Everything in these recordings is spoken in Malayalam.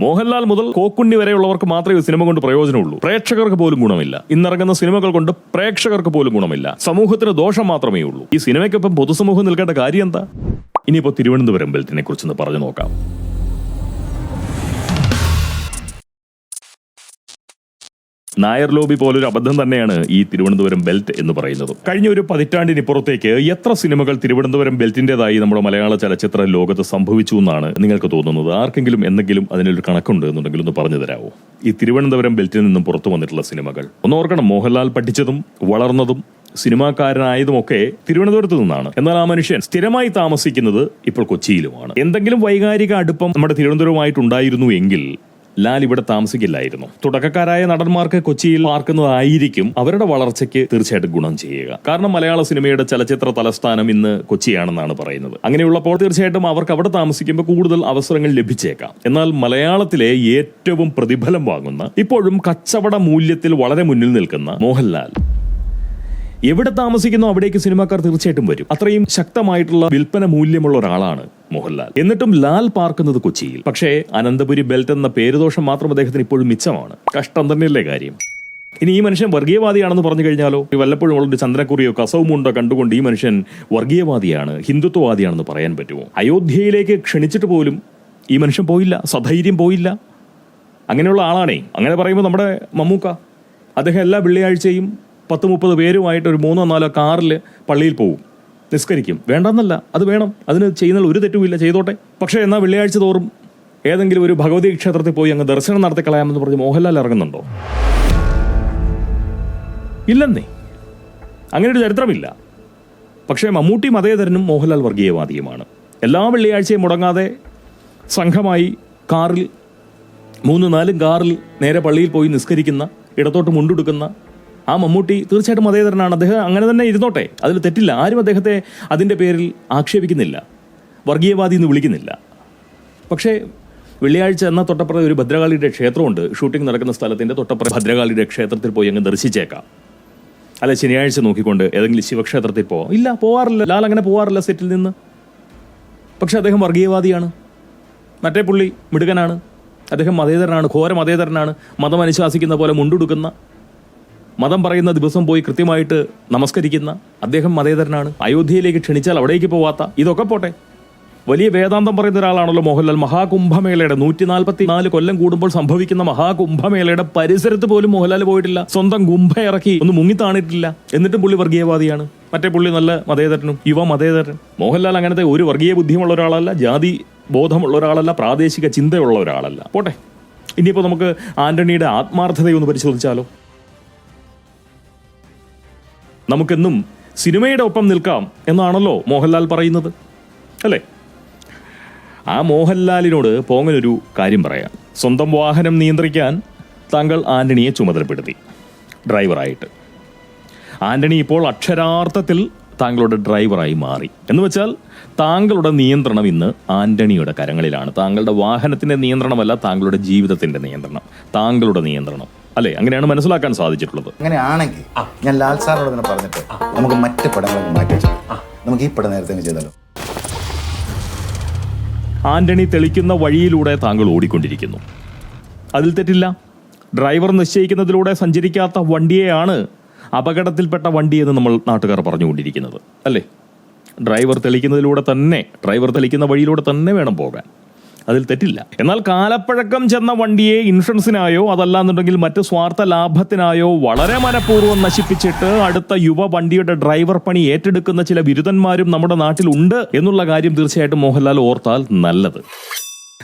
മോഹൻലാൽ മുതൽ കോക്കുണ്ണി വരെയുള്ളവർക്ക് മാത്രമേ സിനിമ കൊണ്ട് പ്രയോജനമുള്ളൂ. പ്രേക്ഷകർക്ക് പോലും ഗുണമില്ല. ഇന്നിറങ്ങുന്ന സിനിമകൾ കൊണ്ട് പ്രേക്ഷകർക്ക് പോലും ഗുണമില്ല. സമൂഹത്തിന് ദോഷം മാത്രമേ ഉള്ളൂ. ഈ സിനിമയ്ക്കൊപ്പം പൊതുസമൂഹം നിൽക്കേണ്ട കാര്യം എന്താ? ഇനിയിപ്പോ തിരുവനന്തപുരം ബെൽറ്റിനെ കുറിച്ചൊന്ന് പറഞ്ഞു നോക്കാം. നായർ ലോബി പോലൊരു അബദ്ധം തന്നെയാണ് ഈ തിരുവനന്തപുരം ബെൽറ്റ് എന്ന് പറയുന്നത്. കഴിഞ്ഞ ഒരു പതിറ്റാണ്ടിനിപ്പുറത്തേക്ക് എത്ര സിനിമകൾ തിരുവനന്തപുരം ബെൽറ്റിന്റേതായി നമ്മുടെ മലയാള ചലച്ചിത്ര ലോകത്ത് സംഭവിച്ചു എന്നാണ് നിങ്ങൾക്ക് തോന്നുന്നത്? ആർക്കെങ്കിലും എന്തെങ്കിലും അതിനൊരു കണക്കുണ്ട് എന്നുണ്ടെങ്കിൽ ഒന്ന് പറഞ്ഞു തരാമോ ഈ തിരുവനന്തപുരം ബെൽറ്റിൽ നിന്നും പുറത്തു വന്നിട്ടുള്ള സിനിമകൾ. ഒന്ന് ഓർക്കണം മോഹൻലാൽ പഠിച്ചതും വളർന്നതും സിനിമാക്കാരനായതുമൊക്കെ തിരുവനന്തപുരത്ത് നിന്നാണ്. എന്നാൽ ആ മനുഷ്യൻ സ്ഥിരമായി താമസിക്കുന്നത് ഇപ്പോൾ കൊച്ചിയിലുമാണ്. എന്തെങ്കിലും വൈകാരിക അടുപ്പം നമ്മുടെ തിരുവനന്തപുരമായിട്ടുണ്ടായിരുന്നു എങ്കിൽ ലാൽ ഇവിടെ താമസിക്കില്ലായിരുന്നു. തുടക്കക്കാരായ നടന്മാർക്ക് കൊച്ചിയിൽ പാർക്കുന്നതായിരിക്കും അവരുടെ വളർച്ചയ്ക്ക് തീർച്ചയായിട്ടും ഗുണം ചെയ്യുക. കാരണം മലയാള സിനിമയുടെ ചലച്ചിത്ര തലസ്ഥാനം ഇന്ന് കൊച്ചിയാണെന്നാണ് പറയുന്നത്. അങ്ങനെയുള്ളപ്പോൾ തീർച്ചയായിട്ടും അവർക്ക് അവിടെ താമസിക്കുമ്പോൾ കൂടുതൽ അവസരങ്ങൾ ലഭിച്ചേക്കാം. എന്നാൽ മലയാളത്തിലെ ഏറ്റവും പ്രതിഫലം വാങ്ങുന്ന ഇപ്പോഴും കച്ചവട മൂല്യത്തിൽ വളരെ മുന്നിൽ നിൽക്കുന്ന മോഹൻലാൽ. എവിടെ താമസിക്കുന്നോ അവിടേക്ക് സിനിമാക്കാർ തീർച്ചയായിട്ടും വരും. അത്രയും ശക്തമായിട്ടുള്ള വിൽപ്പന മൂല്യമുള്ള ഒരാളാണ് മോഹൻലാൽ. എന്നിട്ടും ലാൽ പാർക്കുന്നത് കൊച്ചിയിൽ. പക്ഷേ അനന്തപുരി ബെൽറ്റ് എന്ന പേരുദോഷം മാത്രം അദ്ദേഹത്തിന് ഇപ്പോഴും മിച്ചമാണ്. കഷ്ടം തന്നെയല്ലേ കാര്യം? ഇനി ഈ മനുഷ്യൻ വർഗീയവാദിയാണെന്ന് പറഞ്ഞു കഴിഞ്ഞാലോ? വല്ലപ്പോഴും ഉള്ളൊരു ചന്ദ്രക്കുറിയോ കസവുമുണ്ടോ കണ്ടുകൊണ്ട് ഈ മനുഷ്യൻ വർഗീയവാദിയാണ് ഹിന്ദുത്വവാദിയാണെന്ന് പറയാൻ പറ്റുമോ? അയോധ്യയിലേക്ക് ക്ഷണിച്ചിട്ട് പോലും ഈ മനുഷ്യൻ പോയില്ല സധൈര്യം പോയില്ല. അങ്ങനെയുള്ള ആളാണേ. അങ്ങനെ പറയുമ്പോൾ നമ്മുടെ മമ്മൂക്ക അദ്ദേഹം എല്ലാ വെള്ളിയാഴ്ചയും പത്ത് മുപ്പത് പേരുമായിട്ട് ഒരു മൂന്നോ നാലോ കാറിൽ പള്ളിയിൽ പോകും നിസ്കരിക്കും. വേണ്ടെന്നല്ല അത് വേണം. അതിന് ചെയ്യുന്ന ഒരു തെറ്റുമില്ല ചെയ്തോട്ടെ. പക്ഷേ എന്നാൽ വെള്ളിയാഴ്ച തോറും ഏതെങ്കിലും ഒരു ഭഗവതി ക്ഷേത്രത്തിൽ പോയി അങ്ങ് ദർശനം നടത്തി കളയാമെന്ന് പറഞ്ഞ് മോഹൻലാൽ ഇറങ്ങുന്നുണ്ടോ? ഇല്ലെന്നേ. അങ്ങനെ ഒരു ചരിത്രമില്ല. പക്ഷേ മമ്മൂട്ടി മതേതരനും മോഹൻലാൽ വർഗീയവാദിയുമാണ്. എല്ലാ വെള്ളിയാഴ്ചയും മുടങ്ങാതെ സംഘമായി കാറിൽ മൂന്ന് നാലും കാറിൽ നേരെ പള്ളിയിൽ പോയി നിസ്കരിക്കുന്ന ഇടത്തോട്ട് മുണ്ടെടുക്കുന്ന ആ മമ്മൂട്ടി തീർച്ചയായിട്ടും മതേതരനാണ്. അദ്ദേഹം അങ്ങനെ തന്നെ ഇരുന്നോട്ടെ. അതിൽ തെറ്റില്ല. ആരും അദ്ദേഹത്തെ അതിന്റെ പേരിൽ ആക്ഷേപിക്കുന്നില്ല. വർഗീയവാദി എന്ന് വിളിക്കുന്നില്ല. പക്ഷേ വെള്ളിയാഴ്ച എന്ന തൊട്ടപ്പുറ ഒരു ഭദ്രകാളിയുടെ ക്ഷേത്രമുണ്ട്. ഷൂട്ടിംഗ് നടക്കുന്ന സ്ഥലത്തിന്റെ തൊട്ടപ്പുറ ഭദ്രകാളിയുടെ ക്ഷേത്രത്തിൽ പോയി അങ്ങ് ദർശിച്ചേക്കാം. അല്ല ശനിയാഴ്ച നോക്കിക്കൊണ്ട് ഏതെങ്കിലും ശിവക്ഷേത്രത്തിൽ പോവാം. ഇല്ല പോവാറില്ല. ലാൽ അങ്ങനെ പോവാറില്ല സെറ്റിൽ നിന്ന്. പക്ഷേ അദ്ദേഹം വർഗീയവാദിയാണ്. മറ്റേ പുള്ളി മിടുകനാണ് അദ്ദേഹം മതേതരനാണ് ഘോര മതേതരനാണ്. മതം അനുശാസിക്കുന്ന പോലെ മുണ്ടുടുക്കുന്ന മതം പറയുന്ന ദിവസം പോയി കൃത്യമായിട്ട് നമസ്കരിക്കുന്ന അദ്ദേഹം മതേതരനാണ്. അയോധ്യയിലേക്ക് ക്ഷണിച്ചാൽ അവിടേക്ക് പോവാത്ത ഇതൊക്കെ പോട്ടെ. വലിയ വേദാന്തം പറയുന്ന ഒരാളാണല്ലോ മോഹൻലാൽ. മഹാകുംഭമേളയുടെ നൂറ്റി നാൽപ്പത്തി നാല് കൊല്ലം കൂടുമ്പോൾ സംഭവിക്കുന്ന മഹാകുംഭമേളയുടെ പരിസരത്ത് പോലും മോഹൻലാൽ പോയിട്ടില്ല. സ്വന്തം കുംഭ ഇറക്കി ഒന്ന് മുങ്ങിത്താണിട്ടില്ല എന്നിട്ടും പുള്ളി വർഗീയവാദിയാണ്. മറ്റേ പുള്ളി നല്ല മതേതരനും യുവ മതേതരൻ. മോഹൻലാൽ അങ്ങനത്തെ ഒരു വർഗീയ ബുദ്ധിയുള്ള ഒരാളല്ല ജാതി ബോധമുള്ള ഒരാളല്ല പ്രാദേശിക ചിന്തയുള്ള ഒരാളല്ല. പോട്ടെ. ഇനിയിപ്പോൾ നമുക്ക് ആന്റണിയുടെ ആത്മാർത്ഥതയൊന്ന് പരിശോധിച്ചാലോ? നമുക്കെന്നും സിനിമയുടെ ഒപ്പം നിൽക്കാം എന്നാണല്ലോ മോഹൻലാൽ പറയുന്നത് അല്ലേ? ആ മോഹൻലാലിനോട് പോങ്ങനൊരു കാര്യം പറയാം. സ്വന്തം വാഹനം നിയന്ത്രിക്കാൻ താങ്കൾ ആന്റണിയെ ചുമതലപ്പെടുത്തി ഡ്രൈവറായിട്ട്. ആന്റണി ഇപ്പോൾ അക്ഷരാർത്ഥത്തിൽ താങ്കളുടെ ഡ്രൈവറായി മാറി. എന്ന് വെച്ചാൽ താങ്കളുടെ നിയന്ത്രണം ഇന്ന് ആന്റണിയുടെ കരങ്ങളിലാണ്. താങ്കളുടെ വാഹനത്തിന്റെ നിയന്ത്രണമല്ല താങ്കളുടെ ജീവിതത്തിന്റെ നിയന്ത്രണം. താങ്കളുടെ നിയന്ത്രണം. അല്ലേ? അങ്ങനെയാണ് മനസ്സിലാക്കാൻ സാധിച്ചിട്ടുള്ളത്. അങ്ങനെയാണെങ്കിൽ ഞാൻ ലാൽ സാറിനോട് തന്നെ പറഞ്ഞിട്ട് നമുക്ക് മറ്റു പടങ്ങളൊക്കെ മാറ്റി വെച്ചു നമുക്ക് ഈ പടം നേരത്തെ ചെയ്താലോ? ആന്റണി തെളിക്കുന്ന വഴിയിലൂടെ താങ്കൾ ഓടിക്കൊണ്ടിരിക്കുന്നു. അതിൽ തെറ്റില്ല. ഡ്രൈവർ നിശ്ചയിക്കുന്നതിലൂടെ സഞ്ചരിക്കാത്ത വണ്ടിയെയാണ് അപകടത്തിൽപ്പെട്ട വണ്ടി എന്ന് നമ്മൾ നാട്ടുകാർ പറഞ്ഞുകൊണ്ടിരിക്കുന്നത്. അല്ലേ? ഡ്രൈവർ തെളിക്കുന്നതിലൂടെ തന്നെ ഡ്രൈവർ തെളിക്കുന്ന വഴിയിലൂടെ തന്നെ വേണം പോകാൻ. അതിൽ തെറ്റില്ല. എന്നാൽ കാലപ്പഴക്കം ചെന്ന വണ്ടിയെ ഇൻഷുറൻസിനായോ അതല്ലാന്നുണ്ടെങ്കിൽ മറ്റ് സ്വാർത്ഥ ലാഭത്തിനായോ വളരെ മനഃപൂർവം നശിപ്പിച്ചിട്ട് അടുത്ത യുവ വണ്ടിയുടെ ഡ്രൈവർ പണി ഏറ്റെടുക്കുന്ന ചില ബിരുദന്മാരും നമ്മുടെ നാട്ടിലുണ്ട് എന്നുള്ള കാര്യം തീർച്ചയായിട്ടും മോഹൻലാൽ ഓർത്താൽ നല്ലത്.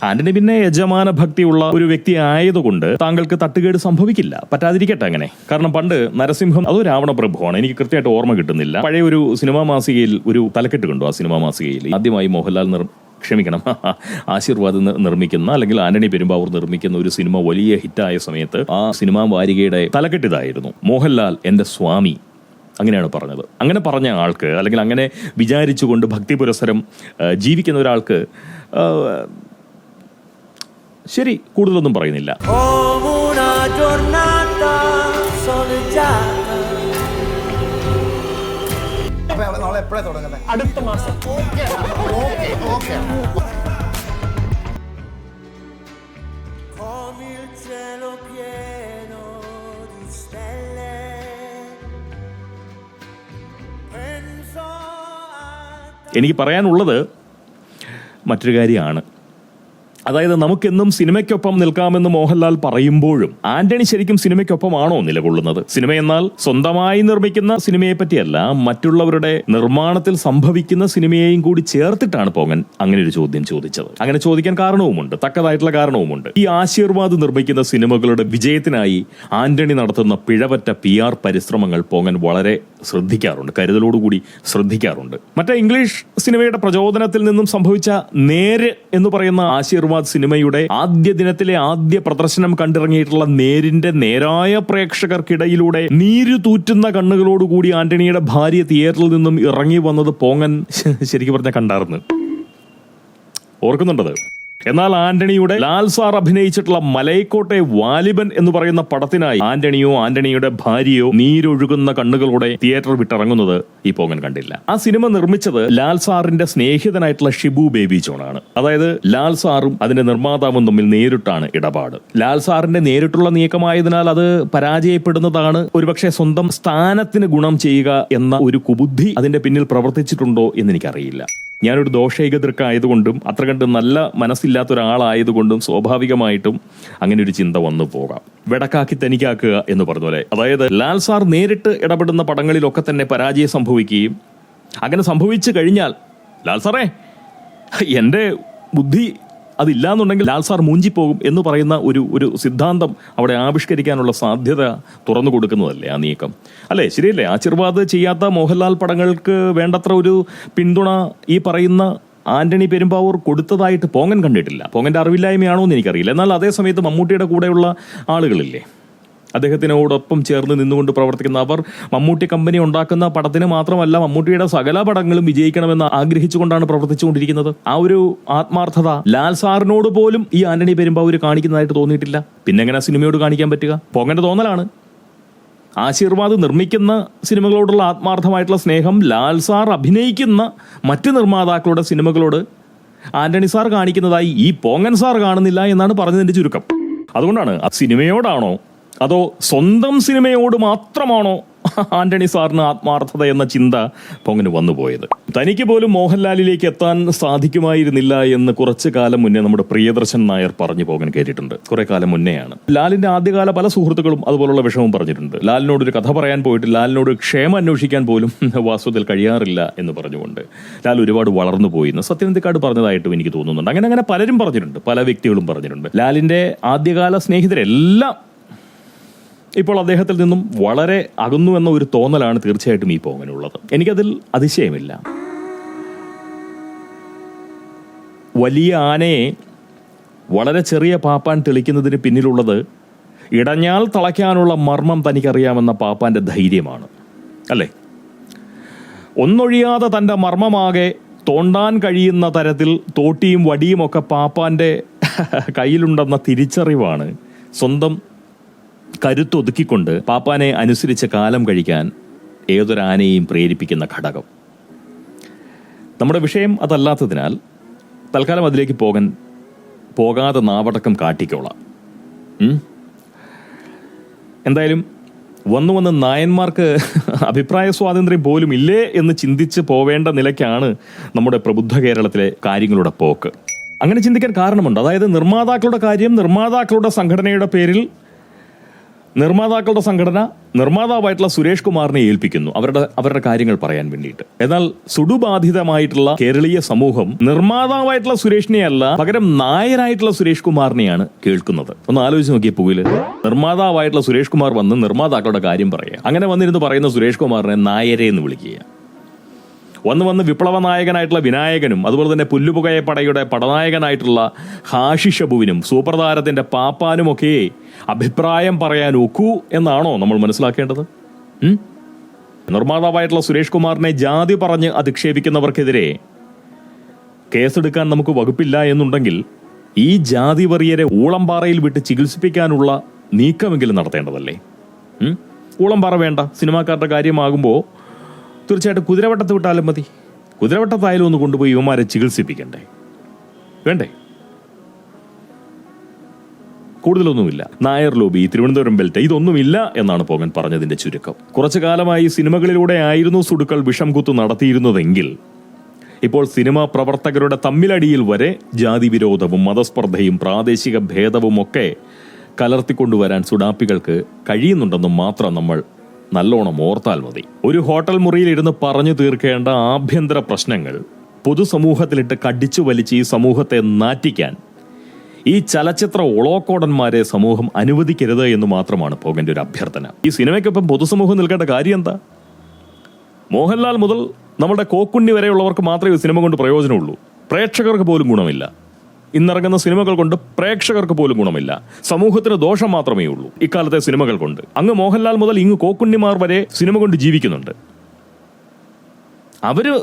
ആന്റണി പിന്നെ യജമാന ഭക്തിയുള്ള ഒരു വ്യക്തി ആയതുകൊണ്ട് താങ്കൾക്ക് തട്ടുകേട് സംഭവിക്കില്ല. പറ്റാതിരിക്കട്ടെ അങ്ങനെ. കാരണം പണ്ട് നരസിംഹം അതോ രാവണ പ്രഭുവാണ് എനിക്ക് കൃത്യമായിട്ട് ഓർമ്മ കിട്ടുന്നില്ല. പഴയ ഒരു സിനിമാ മാസികയിൽ ഒരു തലക്കെട്ട് കണ്ടു ആ സിനിമാ മാസികയിൽ. ആദ്യമായി മോഹൻലാൽ നിർ ക്ഷമിക്കണം. ആശീർവാദ് നിർമ്മിക്കുന്ന അല്ലെങ്കിൽ ആന്റണി പെരുമ്പാവൂർ നിർമ്മിക്കുന്ന ഒരു സിനിമ വലിയ ഹിറ്റായ സമയത്ത് ആ സിനിമാ വാരികയുടെ തലക്കെട്ടിതായിരുന്നു. മോഹൻലാൽ എന്റെ സ്വാമി. അങ്ങനെയാണ് പറഞ്ഞത്. അങ്ങനെ പറഞ്ഞ ആൾക്ക് അല്ലെങ്കിൽ അങ്ങനെ വിചാരിച്ചുകൊണ്ട് ഭക്തി പുരസരം ജീവിക്കുന്ന ഒരാൾക്ക് ശരി കൂടുതലൊന്നും പറയുന്നില്ല. എപ്പോഴാണ് തുടങ്ങുന്നത് അടുത്ത മാസം. ഓക്കെ. ഓക്കെ. എനിക്ക് പറയാനുള്ളത് മറ്റൊരു കാര്യമാണ്. അതായത് നമുക്കെന്നും സിനിമയ്ക്കൊപ്പം നിൽക്കാമെന്ന് മോഹൻലാൽ പറയുമ്പോഴും ആന്റണി ശരിക്കും സിനിമയ്ക്കൊപ്പമാണോ നിലകൊള്ളുന്നത്? സിനിമ എന്നാൽ സ്വന്തമായി നിർമ്മിക്കുന്ന സിനിമയെ പറ്റിയല്ല മറ്റുള്ളവരുടെ നിർമ്മാണത്തിൽ സംഭവിക്കുന്ന സിനിമയെയും കൂടി ചേർത്തിട്ടാണ് പോങ്ങൻ അങ്ങനെ ഒരു ചോദ്യം ചോദിച്ചത്. അങ്ങനെ ചോദിക്കാൻ കാരണവുമുണ്ട് തക്കതായിട്ടുള്ള കാരണവുമുണ്ട്. ഈ ആശീർവാദ് നിർമ്മിക്കുന്ന സിനിമകളുടെ വിജയത്തിനായി ആന്റണി നടത്തുന്ന പിഴവറ്റ പി ആർ പരിശ്രമങ്ങൾ പോങ്ങൻ വളരെ ശ്രദ്ധിക്കാറുണ്ട് കരുതലോടുകൂടി ശ്രദ്ധിക്കാറുണ്ട്. മറ്റേ ഇംഗ്ലീഷ് സിനിമയുടെ പ്രചോദനത്തിൽ നിന്നും സംഭവിച്ച നേര് എന്ന് പറയുന്ന ആശീർവാദ് സിനിമയുടെ ആദ്യ ദിനത്തിലെ ആദ്യ പ്രദർശനം കണ്ടിറങ്ങിയിട്ടുള്ള നേരിന്റെ നേരായ പ്രേക്ഷകർക്കിടയിലൂടെ നീരു തൂറ്റുന്ന കണ്ണുകളോടുകൂടി ആന്റണിയുടെ ഭാര്യ തിയേറ്ററിൽ നിന്നും ഇറങ്ങി വന്നത് പോങ്ങൻ ശരിക്കും പറഞ്ഞ കണ്ടായിരുന്നു ഓർക്കുന്നുണ്ടത്? എന്നാൽ ആന്റണിയുടെ ലാൽ സാർ അഭിനയിച്ചിട്ടുള്ള മലൈക്കോട്ടെ വാലിബൻ എന്ന് പറയുന്ന പടത്തിനായി ആന്റണിയോ ആന്റണിയുടെ ഭാര്യയോ നീരൊഴുകുന്ന കണ്ണുകളോടെ തിയേറ്റർ വിട്ടിറങ്ങുന്നത് ഈ അങ്ങനെ കണ്ടില്ല. ആ സിനിമ നിർമ്മിച്ചത് ലാൽ സാറിന്റെ സ്നേഹിതനായിട്ടുള്ള ഷിബു ബേബി ജോണാണ്. അതായത് ലാൽ സാറും അതിന്റെ നിർമ്മാതാവും തമ്മിൽ നേരിട്ടാണ് ഇടപാട്. ലാൽ സാറിന്റെ നേരിട്ടുള്ള നീക്കമായതിനാൽ അത് പരാജയപ്പെടുന്നതാണ്. ഒരുപക്ഷെ സ്വന്തം സ്ഥാനത്തിന് ഗുണം ചെയ്യുക എന്ന ഒരു കുബുദ്ധി അതിന്റെ പിന്നിൽ പ്രവർത്തിച്ചിട്ടുണ്ടോ എന്ന് എനിക്കറിയില്ല ഞാനൊരു ദോഷൈകതൃക്കായതുകൊണ്ടും അത്ര കണ്ട് നല്ല മനസ്സില്ലാത്ത ഒരാളായതുകൊണ്ടും സ്വാഭാവികമായിട്ടും അങ്ങനെ ഒരു ചിന്ത വന്നു പോകാം. വെടക്കാക്കി തനിക്കാക്കുക എന്ന് പറഞ്ഞ പോലെ. അതായത് ലാൽ സാർ നേരിട്ട് ഇടപെടുന്ന പടങ്ങളിലൊക്കെ തന്നെ പരാജയം സംഭവിക്കുകയും അങ്ങനെ സംഭവിച്ചു കഴിഞ്ഞാൽ ലാൽ സാറേ എന്റെ ബുദ്ധി അതില്ലാന്നുണ്ടെങ്കിൽ ലാൽ സാർ മൂഞ്ചിപ്പോകും എന്ന് പറയുന്ന ഒരു ഒരു സിദ്ധാന്തം അവിടെ ആവിഷ്കരിക്കാനുള്ള സാധ്യത തുറന്നു കൊടുക്കുന്നതല്ലേ ആ നീക്കം? അല്ലേ? ശരിയല്ലേ? ആശീർവാദ് ചെയ്യാത്ത മോഹൻലാൽ പടങ്ങൾക്ക് വേണ്ടത്ര ഒരു പിന്തുണ ഈ പറയുന്ന ആന്റണി പെരുമ്പാവൂർ കൊടുത്തതായിട്ട് പോങ്ങൻ കണ്ടിട്ടില്ല. പോങ്ങന്റെ അറിവില്ലായ്മയാണോ എന്ന് എനിക്കറിയില്ല. എന്നാൽ അതേ സമയത്ത് മമ്മൂട്ടിയുടെ കൂടെയുള്ള ആളുകളില്ലേ? അദ്ദേഹത്തിനോടൊപ്പം ചേർന്ന് നിന്നുകൊണ്ട് പ്രവർത്തിക്കുന്ന അവർ മമ്മൂട്ടി കമ്പനി ഉണ്ടാക്കുന്ന പടത്തിന് മാത്രമല്ല മമ്മൂട്ടിയുടെ സകല പടങ്ങളും വിജയിക്കണമെന്ന് ആഗ്രഹിച്ചുകൊണ്ടാണ് പ്രവർത്തിച്ചുകൊണ്ടിരിക്കുന്നത്. ആ ഒരു ആത്മാർത്ഥത ലാൽ സാറിനോട് പോലും ഈ ആന്റണി പെരുമ്പാവൂര് കാണിക്കുന്നതായിട്ട് തോന്നിയിട്ടില്ല. പിന്നെ എങ്ങനെ സിനിമയോട് കാണിക്കാൻ പറ്റുക? പോകേണ്ട തോന്നലാണ്. ആശീർവാദ് നിർമ്മിക്കുന്ന സിനിമകളോടുള്ള ആത്മാർത്ഥമായിട്ടുള്ള സ്നേഹം ലാൽ സാർ അഭിനയിക്കുന്ന മറ്റ് നിർമ്മാതാക്കളുടെ സിനിമകളോട് ആന്റണി സാർ കാണിക്കുന്നതായി ഈ പോങ്ങൻ സാർ കാണുന്നില്ല എന്നാണ് പറഞ്ഞതിന്റെ ചുരുക്കം. അതുകൊണ്ടാണ് ആ സിനിമയോടാണോ അതോ സ്വന്തം സിനിമയോട് മാത്രമാണോ ആന്റണി സാറിന് ആത്മാർത്ഥത എന്ന ചിന്ത പൊങ്ങന് വന്നുപോയത് തനിക്ക് പോലും മോഹൻലാലിലേക്ക് എത്താൻ സാധിക്കുമായിരുന്നില്ല എന്ന് കുറച്ചു കാലം മുന്നേ നമ്മുടെ പ്രിയദർശൻ നായർ പറഞ്ഞു പോകൻ കേട്ടിട്ടുണ്ട്. കുറെ കാലം മുന്നേയാണ്. ലാലിന്റെ ആദ്യകാല പല സുഹൃത്തുക്കളും അതുപോലുള്ള വിഷമം പറഞ്ഞിട്ടുണ്ട്. ലാലിനോട് ഒരു കഥ പറയാൻ പോയിട്ട് ലാലിനോട് ക്ഷേമം അന്വേഷിക്കാൻ പോലും വാസ്തവത്തിൽ കഴിയാറില്ല എന്ന് പറഞ്ഞുകൊണ്ട് ലാൽ ഒരുപാട് വളർന്നു പോയി എന്ന് സത്യനന്ദിക്കാട് പറഞ്ഞതായിട്ടും എനിക്ക് തോന്നുന്നുണ്ട്. അങ്ങനെ അങ്ങനെ പലരും പറഞ്ഞിട്ടുണ്ട്. പല വ്യക്തികളും പറഞ്ഞിട്ടുണ്ട്. ലാലിന്റെ ആദ്യകാല സ്നേഹിതരെല്ലാം ഇപ്പോൾ അദ്ദേഹത്തിൽ നിന്നും വളരെ അകന്നു എന്ന ഒരു തോന്നലാണ് തീർച്ചയായിട്ടും ഈ പോങ്ങനുള്ളത് എനിക്കതിൽ അതിശയമില്ല. വലിയ ആനയെ വളരെ ചെറിയ പാപ്പാൻ തെളിക്കുന്നതിന് പിന്നിലുള്ളത് ഇടഞ്ഞാൽ തളയ്ക്കാനുള്ള മർമ്മം തനിക്കറിയാമെന്ന പാപ്പാന്റെ ധൈര്യമാണ്. അല്ലേ? ഒന്നൊഴിയാതെ തന്റെ മർമ്മമാകെ തോണ്ടാൻ കഴിയുന്ന തരത്തിൽ തോട്ടിയും വടിയുമൊക്കെ പാപ്പാന്റെ കയ്യിലുണ്ടെന്ന തിരിച്ചറിവാണ് സ്വന്തം കരുത്തൊതുക്കിക്കൊണ്ട് പാപ്പാനെ അനുസരിച്ച് കാലം കഴിക്കാൻ ഏതൊരാനയെയും പ്രേരിപ്പിക്കുന്ന ഘടകം. നമ്മുടെ വിഷയം അതല്ലാത്തതിനാൽ തൽക്കാലം അതിലേക്ക് പോകാൻ പോകാതെ നാവടക്കം കാട്ടിക്കോളാം. എന്തായാലും വന്നു വന്ന് നായന്മാർക്ക് അഭിപ്രായ സ്വാതന്ത്ര്യം പോലും ഇല്ലേ എന്ന് ചിന്തിച്ച് പോവേണ്ട നിലയ്ക്കാണ് നമ്മുടെ പ്രബുദ്ധ കേരളത്തിലെ കാര്യങ്ങളുടെ പോക്ക്. അങ്ങനെ ചിന്തിക്കാൻ കാരണമുണ്ട്. അതായത് നിർമ്മാതാക്കളുടെ കാര്യം നിർമ്മാതാക്കളുടെ സംഘടനയുടെ പേരിൽ നിർമ്മാതാക്കളുടെ സംഘടന നിർമ്മാതാവായിട്ടുള്ള സുരേഷ് കുമാറിനെ ഏൽപ്പിക്കുന്നു. അവരുടെ അവരുടെ കാര്യങ്ങൾ പറയാൻ വേണ്ടിയിട്ട്. എന്നാൽ സുഡുബാധിതമായിട്ടുള്ള കേരളീയ സമൂഹം നിർമ്മാതാവായിട്ടുള്ള സുരേഷിനെ അല്ല പകരം നായരായിട്ടുള്ള സുരേഷ് കുമാറിനെയാണ് കേൾക്കുന്നത്. ഒന്ന് ആലോചിച്ച് നോക്കിയ പുകിൽ നിർമ്മാതാവായിട്ടുള്ള സുരേഷ് കുമാർ വന്ന് നിർമ്മാതാക്കളുടെ കാര്യം പറയുക. അങ്ങനെ വന്നിരുന്ന് പറയുന്ന സുരേഷ് കുമാറിനെ നായരെ എന്ന് വിളിക്കുക വന്ന് വന്ന് വിപ്ലവ നായകനായിട്ടുള്ള വിനായകനും അതുപോലെ തന്നെ പുല്ലുപുകയ പടയുടെ പടനായകനായിട്ടുള്ള ഹാഷിഷബുവിനും സൂപ്രതാരത്തിന്റെ പാപ്പാനുമൊക്കെ അഭിപ്രായം പറയാൻ ഒക്കൂ എന്നാണോ നമ്മൾ മനസ്സിലാക്കേണ്ടത്? നിർമ്മാതാവായിട്ടുള്ള സുരേഷ് കുമാറിനെ ജാതി പറഞ്ഞ് അധിക്ഷേപിക്കുന്നവർക്കെതിരെ കേസെടുക്കാൻ നമുക്ക് വകുപ്പില്ല എന്നുണ്ടെങ്കിൽ ഈ ജാതി വറിയരെ ഊളംപാറയിൽ വിട്ട് ചികിത്സിപ്പിക്കാനുള്ള നീക്കമെങ്കിലും നടത്തേണ്ടതല്ലേ? ഊളംപാറ വേണ്ട സിനിമാക്കാരുടെ കാര്യമാകുമ്പോൾ തീർച്ചയായിട്ടും കുതിരവട്ടത്ത് വിട്ടാലും മതി. കുതിരവട്ടത്തായാലും ഒന്ന് കൊണ്ടുപോയി ഇവന്മാരെ ചികിത്സിപ്പിക്കണ്ടേ? വേണ്ടേ? കൂടുതലൊന്നുമില്ല. നായർ ലോബി തിരുവനന്തപുരം ബെൽറ്റ് ഇതൊന്നുമില്ല എന്നാണ് പോകൻ പറഞ്ഞതിന്റെ ചുരുക്കം. കുറച്ചു കാലമായി സിനിമകളിലൂടെ ആയിരുന്നു സുടുക്കൾ വിഷം കുത്തു നടത്തിയിരുന്നതെങ്കിൽ ഇപ്പോൾ സിനിമാ പ്രവർത്തകരുടെ തമ്മിലടിയിൽ വരെ ജാതി വിരോധവും മതസ്പർദ്ധയും പ്രാദേശിക ഭേദവും ഒക്കെ കലർത്തിക്കൊണ്ടുവരാൻ സുഡാപ്പികൾക്ക് കഴിയുന്നുണ്ടെന്നും മാത്രം നമ്മൾ നല്ലോണം ഓർത്താൽ മതി. ഒരു ഹോട്ടൽ മുറിയിൽ ഇരുന്ന് പറഞ്ഞു തീർക്കേണ്ട ആഭ്യന്തര പ്രശ്നങ്ങൾ പൊതുസമൂഹത്തിലിട്ട് കടിച്ചു വലിച്ച് ഈ സമൂഹത്തെ നാറ്റിക്കാൻ ഈ ചലച്ചിത്ര ഒളോക്കോടന്മാരെ സമൂഹം അനുവദിക്കരുത് എന്ന് മാത്രമാണ് പോകേണ്ട ഒരു അഭ്യർത്ഥന. ഈ സിനിമയ്ക്കൊപ്പം പൊതുസമൂഹം നിൽക്കേണ്ട കാര്യം എന്താ? മോഹൻലാൽ മുതൽ നമ്മുടെ കോക്കുണ്ണി വരെയുള്ളവർക്ക് മാത്രമേ ഈ സിനിമ കൊണ്ട് പ്രയോജനമുള്ളൂ. പ്രേക്ഷകർക്ക് പോലും ഗുണമില്ല. ഇന്നിറങ്ങുന്ന സിനിമകൾ കൊണ്ട് പ്രേക്ഷകർക്ക് പോലും ഗുണമില്ല. സമൂഹത്തിന് ദോഷം മാത്രമേ ഉള്ളൂ. ഇക്കാലത്തെ സിനിമകൾ കൊണ്ട്. അങ്ങ് മോഹൻലാൽ മുതൽ ഇങ്ങ് കോക്കുണ്ണിമാർ വരെ സിനിമ കൊണ്ട് ജീവിക്കുന്നുണ്ട്. അവർ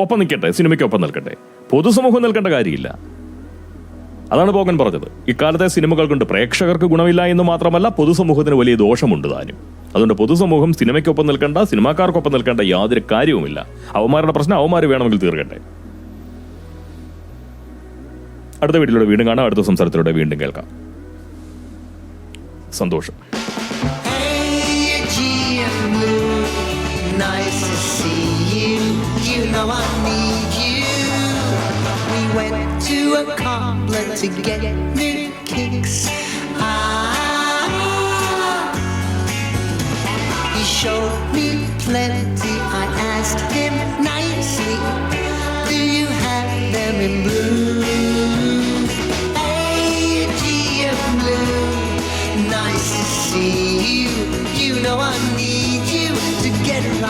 ഒപ്പം നിൽക്കട്ടെ സിനിമയ്ക്കൊപ്പം നിൽക്കട്ടെ. പൊതുസമൂഹം നിൽക്കേണ്ട കാര്യമില്ല. അതാണ് പോകൻ പറഞ്ഞത്. ഇക്കാലത്തെ സിനിമകൾ കൊണ്ട് പ്രേക്ഷകർക്ക് ഗുണമില്ല എന്ന് മാത്രമല്ല പൊതുസമൂഹത്തിന് വലിയ ദോഷമുണ്ട് താനും. അതുകൊണ്ട് പൊതുസമൂഹം സിനിമയ്ക്കൊപ്പം നിൽക്കേണ്ട സിനിമാക്കാർക്കൊപ്പം നിൽക്കേണ്ട യാതൊരു കാര്യവുമില്ല. അവന്മാരുടെ പ്രശ്നം അവന്മാർ വേണമെങ്കിൽ തീർക്കട്ടെ. അടുത്ത വീട്ടിലൂടെ വീണ്ടും കാണാം അടുത്ത സംസാരത്തിലൂടെ വീണ്ടും കേൾക്കാം സന്തോഷം nice see you. You I need you. We went to a cobbler to get kicks. Ah, he showed me plenty. I asked him nicely, Do you have them in blue?